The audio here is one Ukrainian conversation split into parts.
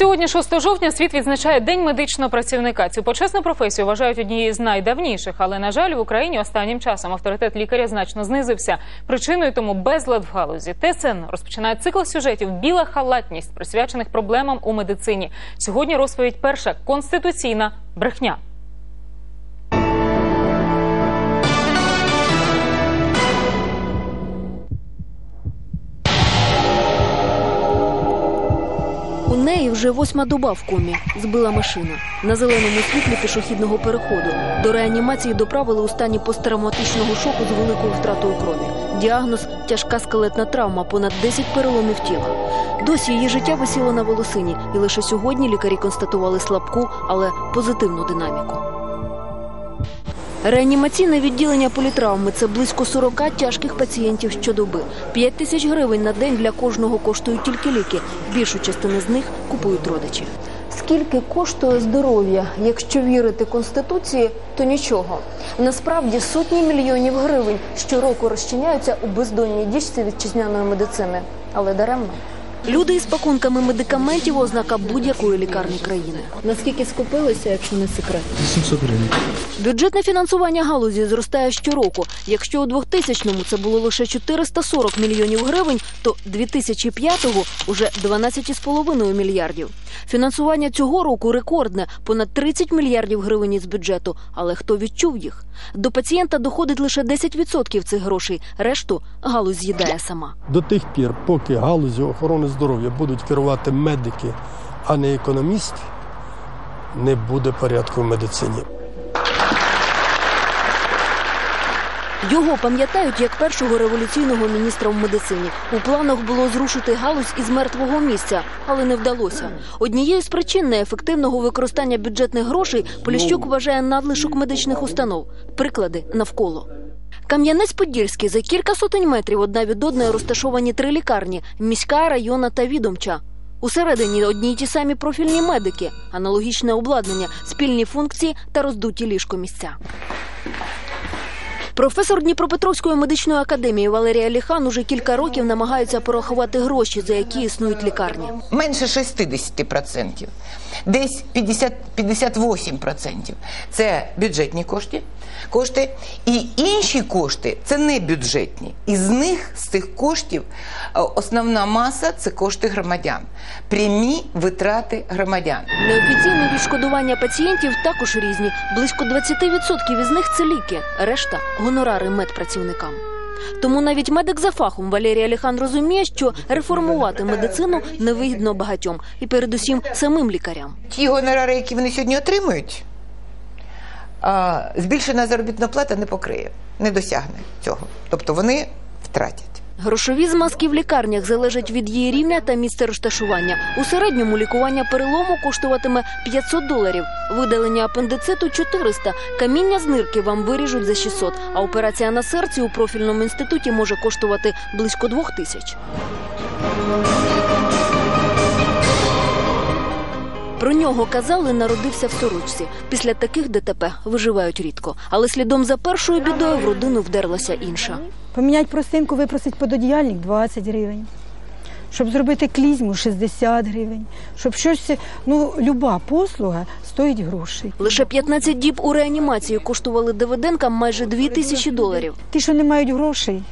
Сьогодні, 6 жовтня, світ відзначає День медичного працівника. Цю почесну професію вважають однією з найдавніших, але на жаль, в Україні останнім часом авторитет лікаря значно знизився. Причиною тому безлад в галузі. ТСН розпочинає цикл сюжетів Біла халатність, присвячених проблемам у медицині. Сьогодні розповідь перша конституційна брехня. Неї вже восьма доба в комі. Збила машина. На зеленому світлі пішохідного переходу. До реанімації доправили у стані посттравматичного шоку з великою втратою крові. Діагноз тяжка скелетна травма, понад 10 переломів тіла. Досі її життя висіло на волосині, і лише сьогодні лікарі констатували слабку, але позитивну динаміку. Реанімаційне відділення політравми це близько 40 тяжких пацієнтів щодоби. 5 тисяч гривень на день для кожного коштують тільки ліки. Більшу частину з них купують родичі. Скільки коштує здоров'я? Якщо вірити конституції, то нічого. Насправді сотні мільйонів гривень щороку розчиняються у бездонній дічці вітчизняної медицини, але даремно. Люди із пакунками медикаментів ознака будь-якої лікарні країни. Наскільки скупилися, якщо не секрет? 700 гривень. Бюджетне фінансування галузі зростає щороку. Якщо у 2000-му це було лише 440 мільйонів гривень, то 2005-го уже 12,5 мільярдів. Фінансування цього року рекордне понад 30 мільярдів гривень із бюджету. Але хто відчув їх? До пацієнта доходить лише 10% цих грошей. Решту галузь з'їдає сама. До тих пір, поки галузю охорони здоров'я будуть керувати медики, а не економісти, не буде порядку в медицині. Його пам'ятають як першого революційного міністра в медицині. У планах було зрушити галузь із мертвого місця, але не вдалося. Однією з причин неефективного використання бюджетних грошей Поліщук вважає надлишок медичних установ. Приклади навколо. Кам'янець-Подільський за кілька сотень метрів одна від одної розташовані три лікарні: міська, районна та відомча. Усередині одні й ті самі профільні медики, аналогічне обладнання, спільні функції та роздуті ліжкомісця. Професор Дніпропетровської медичної академії Валерія Ліхан уже кілька років намагається порахувати гроші, за які існують лікарні. менше 60%. Десь 50, 58% це бюджетні кошти, кошти, і інші кошти це не бюджетні. Із них, з цих коштів, е, основна маса це кошти громадян, прямі витрати громадян. Неофіційне відшкодування пацієнтів також різні. Близько 20% із них це ліки, решта гонорари медпрацівникам. Тому навіть медик за фахом Валерій Аліхан розуміє, що реформувати медицину невигідно багатьом і передусім самим лікарям. Ті гонорари, які вони сьогодні отримують, збільшена заробітна плата не покриє, не досягне цього. Тобто вони втратять. Грошові змазки в лікарнях залежать від її рівня та місця розташування. У середньому лікування перелому коштуватиме 500 доларів, видалення апендициту 400, каміння з нирки вам виріжуть за 600, а операція на серці у профільному інституті може коштувати близько 2 тисяч. Про нього казали, народився в сорочці. Після таких ДТП виживають рідко. Але слідом за першою бідою в родину вдерлася інша. Поміняти простинку, випросить пододіяльник 20 гривень. Щоб зробити клізму 60 гривень. Щоб щось, ну, люба послуга стоїть грошей. Лише 15 діб у реанімації коштували Давиденкам майже 2 тисячі доларів. Ті, що не мають грошей,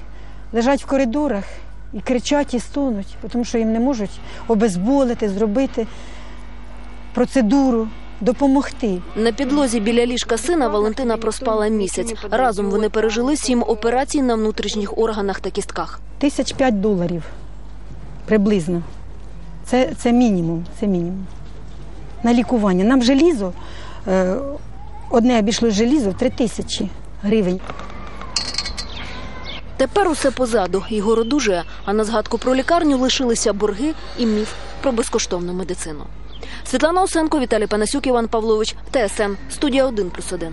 лежать в коридорах і кричать і стонуть, тому що їм не можуть обезболити, зробити процедуру, допомогти. На підлозі біля ліжка сина Валентина проспала місяць. Разом вони пережили сім операцій на внутрішніх органах та кістках. Тисяч п'ять доларів приблизно. Це, це мінімум, це мінімум. На лікування. Нам желізо, е, одне обійшло желізо в три тисячі гривень. Тепер усе позаду. Ігор одужує, а на згадку про лікарню лишилися борги і міф про безкоштовну медицину. Світлана Осенко, Віталій Панасюк, Іван Павлович, ТСН, студія 1+,1.